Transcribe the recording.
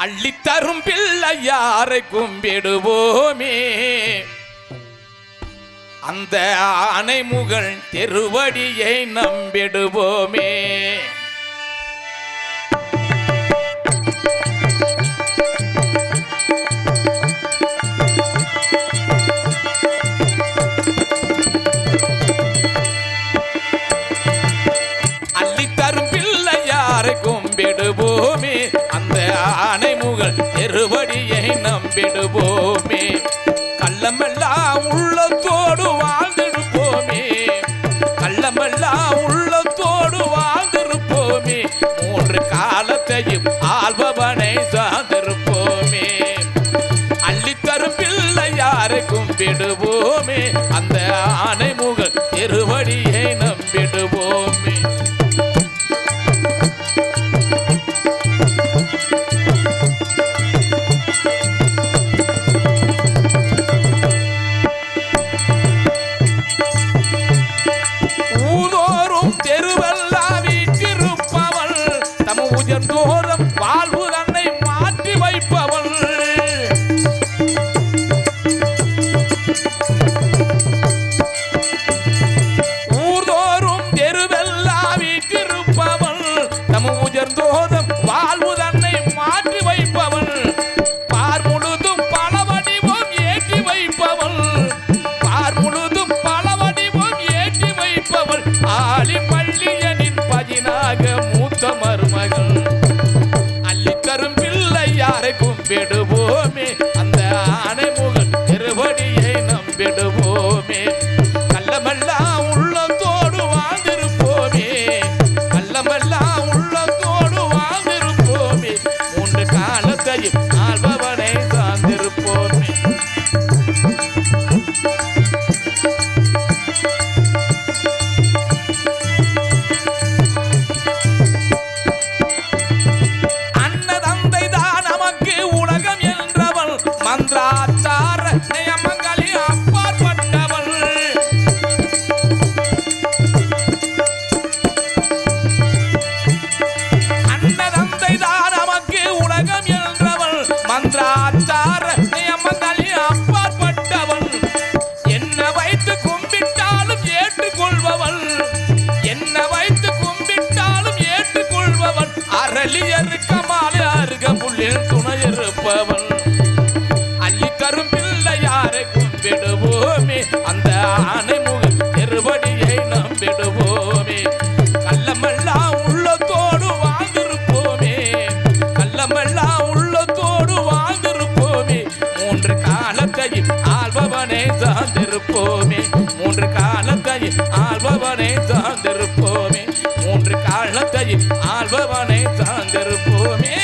அள்ளித்தரும் பிள்ளையாரை கும்பிடுவோமே. அந்த ஆனைமுகள் திருவடியை நம்பிடுவோமே. திருவடியை நம்பிடுவோமே. கள்ளமெல்லாம் உள்ளத்தோடு வாழ்ந்திருப்போமே. கள்ளமெல்லாம் உள்ளத்தோடு வாழ்ந்திருப்போமே. மூன்று காலத்தையும் ஆள்பவனை சார்ந்திருப்போமே. அள்ளித்தரும் பிள்ளை யாரை கும்பிடுவோமே. அந்த ஆணை முக தம வாழ்வு தன்னை மாற்றி வைப்பவள். ஊர்தோறும் தெருவெல்லாம் வீட்டிருப்பவள் தம் உயர்ந்தோறும் வாழ்வு தன்னை மாற்றி வைப்பவள். பார் முழுதும் பல வடிவம் ஏற்றி வைப்பவள். பார் முழுதும் பல வடிவம் ஏற்றி வைப்பவள். ஆலி காலமெல்லாம் உள்ளத்தோடு வாழ்ந்திருப்போமே. மூன்று காலத்தையும் ஆள்பவனே சார்ந்திருப்போமே. மூன்று காலத்தையும் ஆள்பவனே சார்ந்திருப்போமே. மூன்று காலத்தையும் ஆள்பவனை சார்ந்திருப்போமே.